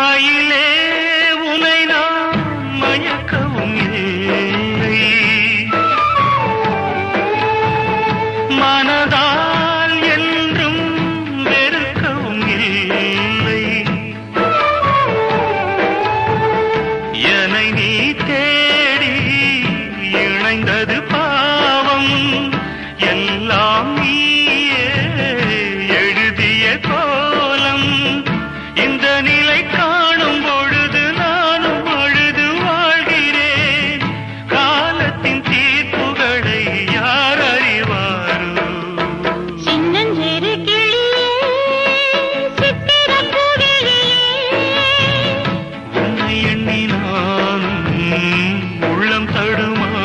மயிலே உனை நான் மயக்கவும் இல்லை. மனதால் என்றும் வெறுக்கவும் இல்லை. என நீ தேடி இணைந்தது பா உள்ளம் தடுமா?